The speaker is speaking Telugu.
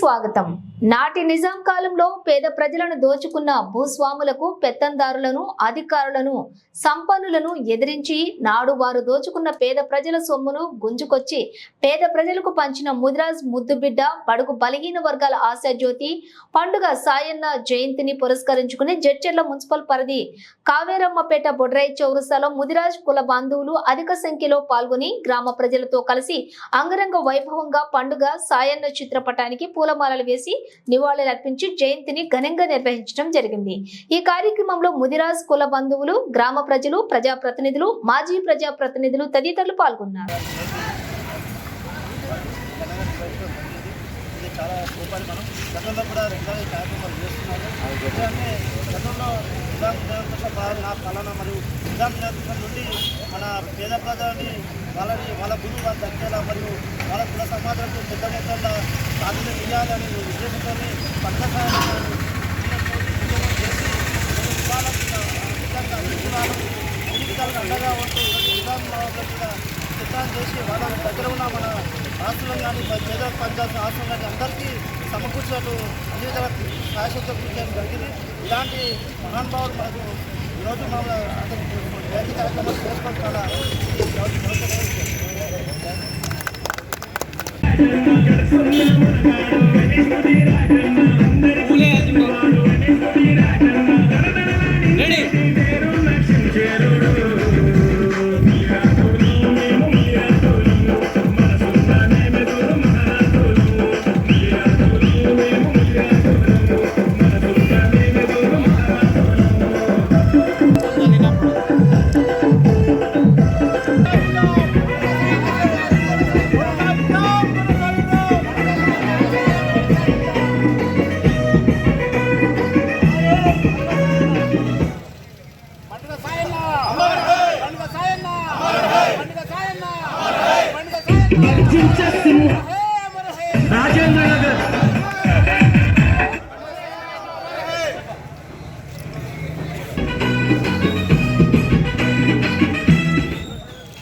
స్వాగతం. నాటి నిజాం కాలంలో పేద ప్రజలను దోచుకున్న భూస్వాములకు పెత్తందారులను అధికారులను సంపన్నులను ఎదిరించి నాడు వారు దోచుకున్న పేద ప్రజల సొమ్మును గుంజుకొచ్చి పేద ప్రజలకు పంచిన ముదిరాజ్ ముద్దుబిడ్డ బడుగు బలహీన వర్గాల ఆశాజ్యోతి పండుగ సాయన్న జయంతిని పురస్కరించుకుని జడ్చెర్ల మున్సిపల్ పరిధి కావేరమ్మపేట బొడ్రాయి చౌరసాలో ముదిరాజ్ కుల బంధువులు అధిక సంఖ్యలో పాల్గొని గ్రామ ప్రజలతో కలిసి అంగరంగ వైభవంగా పండుగ సాయన్న చిత్రపటానికి పూలమాలలు వేసి నివాళులర్పించి జయంతిని ఘనంగా నిర్వహించడం జరిగింది. ఈ కార్యక్రమంలో ముదిరాజ్ కుల బంధువులు గ్రామ ప్రజలు ప్రజాప్రతినిధులు మాజీ ప్రజాప్రతినిధులు తదితరులు పాల్గొన్నారు. చాలా రూపాయలు మనం. గతంలో కూడా రెగ్యులర్ కార్యక్రమాలు చేస్తున్నారు ఎందుకంటే గతంలో నిజాం నేతృత్వ పాలన పాలన మరియు నిజాం నేతృత్వం నుండి మన పేద ప్రజలని వాళ్ళని వాళ్ళ గురువు వాళ్ళు దక్కేలా మరియు వాళ్ళ కుల సమాజంకు పెద్ద మొత్తంలో సాధన చేయాలని ఉద్దేశంతో పంట అండగా ఉంటూ నిజాం సిద్ధాంతం చేసి వాళ్ళ దగ్గర ఉన్న మన ఆస్తులను కానీ పేద పంచాయతీ ఆస్తులు కానీ అందరికీ సమకూర్చినట్టు అన్ని విధాల శాశ్వత కృషి చేయడం జరిగింది ఇలాంటి మహానుభావులు మనకు ఈరోజు మన జయంతి కార్యక్రమాలు చేసుకోవడం చాలా you. పండుగ సాయన్న